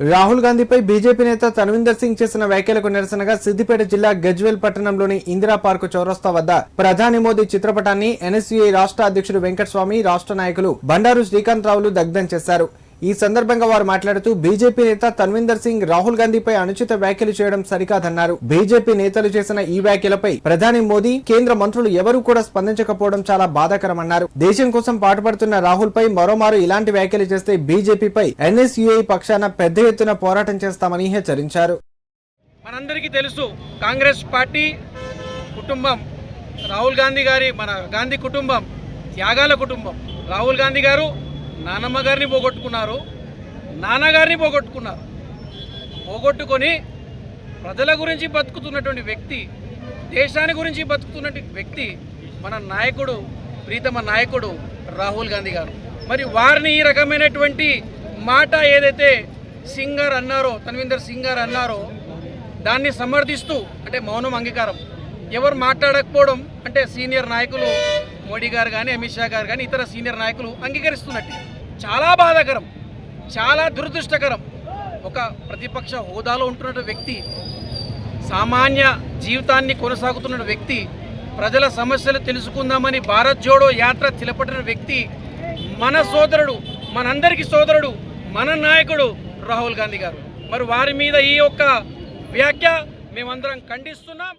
Rahul గాంధీపై BJP నేత తన్విందర్ సింగ్ చేసిన వ్యాఖ్యలకు నిరసనగా సిద్దిపేట జిల్లా గజ్వేల్ పట్టణంలోని ఇందిరా పార్కు చౌరస్తా వద్ద ప్రధాని మోదీ చిత్రపటాన్ని ఎన్ఎస్యుఐ రాష్ట్ర అధ్యక్షుడు వెంకటస్వామి రాష్ట్ర నాయకులు బండారు శ్రీకాంత్ రావులు దగ్ధం చేశారు. ఈ సందర్భంగా వారు మాట్లాడుతూ బీజేపీ నేత తన్విందర్ సింగ్ రాహుల్ గాంధీపై అనుచిత వ్యాఖ్యలు చేయడం సరికాదన్నారు. బీజేపీ నేతలు చేసిన ఈ వ్యాఖ్యలపై ప్రధాని మోదీ కేంద్ర మంత్రులు ఎవరూ కూడా స్పందించకపోవడం చాలా బాధాకరమన్నారు. దేశం కోసం పాటుపడుతున్న రాహుల్ పై మరోమారు ఇలాంటి వ్యాఖ్యలు చేస్తే బీజేపీపై ఎన్ఎస్యుఐ పక్షాన పెద్ద ఎత్తున పోరాటం చేస్తామని హెచ్చరించారు. మనందరికీ తెలుసు కాంగ్రెస్ పార్టీ కుటుంబం రాహుల్ గాంధీ గారి మన గాంధీ కుటుంబం త్యాగాల కుటుంబం. రాహుల్ గాంధీ గారు నానమ్మ గారిని పోగొట్టుకున్నారు నాన్నగారిని పోగొట్టుకున్నారు. పోగొట్టుకొని ప్రజల గురించి బతుకుతున్నటువంటి వ్యక్తి దేశాన్ని గురించి బతుకుతున్నటువంటి వ్యక్తి మన నాయకుడు ప్రీతమ నాయకుడు రాహుల్ గాంధీ గారు. మరి వారిని ఈ రకమైనటువంటి మాట ఏదైతే సింగర్ అన్నారో తన్వీందర్ సింగర్ అన్నారో దాన్ని సమర్థిస్తూ అంటే మౌనం అంగీకారం. ఎవరు మాట్లాడకపోవడం అంటే సీనియర్ నాయకులు మోడీ గారు కానీ అమిత్ షా గారు కానీ ఇతర సీనియర్ నాయకులు అంగీకరిస్తున్నట్టు. చాలా బాధాకరం చాలా దురదృష్టకరం. ఒక ప్రతిపక్ష హోదాలో ఉంటున్న వ్యక్తి సామాన్య జీవితాన్ని కొనసాగుతున్న వ్యక్తి ప్రజల సమస్యలు తెలుసుకుందామని భారత్ జోడో యాత్ర తిలపడిన వ్యక్తి మన సోదరుడు మనందరికీ సోదరుడు మన నాయకుడు రాహుల్ గాంధీ గారు. మరి వారి మీద ఈ యొక్క వ్యాఖ్య మేమందరం ఖండిస్తున్నాం.